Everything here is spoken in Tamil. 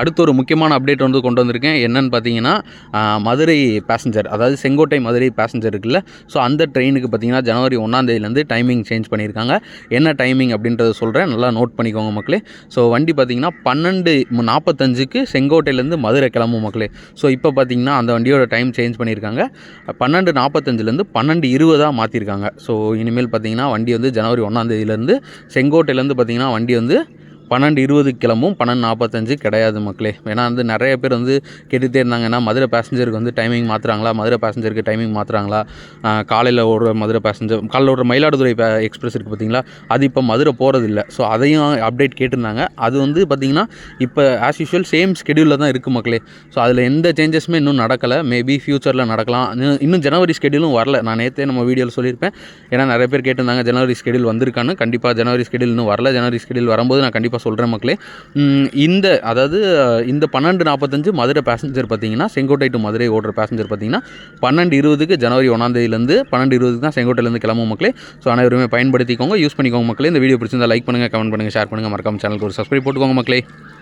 அடுத்து ஒரு முக்கியமான அப்டேட் வந்து கொண்டு வந்திருக்கேன். என்னென்னு பார்த்தீங்கன்னா மதுரை பேசஞ்சர் அதாவது செங்கோட்டை மதுரை பேசஞ்சர் இருக்குல்ல. ஸோ அந்த ட்ரெயினுக்கு பார்த்தீங்கன்னா ஜனவரி ஒன்றாந்தேதியிலேருந்து டைமிங் சேஞ்ச் பண்ணியிருக்காங்க. என்ன டைமிங் அப்படின்றத சொல்கிறேன் நல்லா நோட் பண்ணிக்கோங்க மக்களே. ஸோ வண்டி பார்த்தீங்கன்னா பன்னெண்டு நாற்பத்தஞ்சுக்கு செங்கோட்டையிலேருந்து மதுரை கிளம்பும் மக்களே. ஸோ இப்போ பார்த்தீங்கன்னா அந்த வண்டியோட டைம் சேஞ்ச் பண்ணியிருக்காங்க. பன்னெண்டு நாற்பத்தஞ்சிலேருந்து பன்னெண்டு இருபதாக மாற்றிருக்காங்க ஸோ இனிமேல் பார்த்தீங்கன்னா வண்டி வந்து ஜனவரி ஒன்றாந்தேதியிலேருந்து செங்கோட்டையிலேருந்து பார்த்தீங்கன்னா வண்டி வந்து பன்னெண்டு இருபது கிளம்பும் பன்னெண்டு நாற்பத்தஞ்சு கிடையாது மக்களே. ஏன்னா வந்து நிறைய பேர் வந்து கேட்டுகிட்டே இருந்தாங்க. ஏன்னா மதுரை பேசஞ்சருக்கு வந்து டைமிங் மாற்றுறாங்களா மதுரை பேசஞ்சருக்கு டைமிங் மாற்றுறாங்களா காலையில் ஓடுற மதுரை பேசஞ்சர் காலையில் ஓடுற மயிலாடுதுறை எக்ஸ்பிரஸ் இருக்குது பார்த்தீங்களா? அது இப்போ மதுரை போகிறதில்ல ஸோ அதையும் அப்டேட் கேட்டிருந்தாங்க. அது வந்து பார்த்திங்கன்னா இப்போ ஆஸ் யூஷுவல் சேம் ஸ்கெடியூலில் தான் இருக்குது மக்களே. ஸோ அதில் எந்த சேஞ்சஸுமே இன்னும் நடக்கலை. மேபி ஃப்யூச்சரில் நடக்கலாம். இன்னும் இன்னும் ஜனவரி ஸ்கெடியூலும் வரல. நான் நேற்றே நம்ம வீடியோவில் சொல்லியிருப்பேன். ஏன்னா நிறைய பேர் கேட்டிருந்தாங்க ஜனவரி ஸ்கெடியூல் வந்திருக்கான்னு. கண்டிப்பாக ஜனவரி ஸ்கெடியூல் இன்னும் வரல. ஜனவரி ஸ்கெடியூல் வரும்போது நான் கண்டிப்பாக சொல்கிறேன் மக்களே. இந்த அதாவது இந்த பன்னெண்டு நாற்பத்தஞ்சு மதுரை பேசஞ்சர் பார்த்தீங்கன்னா செங்கோட்டை டு மதுரை ஓடுற பேசஞ்சர் பார்த்தீங்கன்னா பன்னெண்டு இருபதுக்கு ஜனவரி ஒன்றாந்தேதியிலேருந்து பன்னெண்டு இருபதுக்கு தான் செங்கோட்டையிலேருந்து கிளம்பும் மக்களே. ஸோ அனைவருமே பயன்படுத்திக்கோங்க யூஸ் பண்ணிக்கோங்க மக்களே. இந்த வீடியோ பிடிச்சிருந்தா லைக் பண்ணுங்கள் கமெண்ட் பண்ணுங்கள் ஷேர் பண்ணுங்கள் மறக்காம சேனலுக்கு ஒரு சப்ஸ்கிரைப் போட்டுக்கோங்க மக்களே.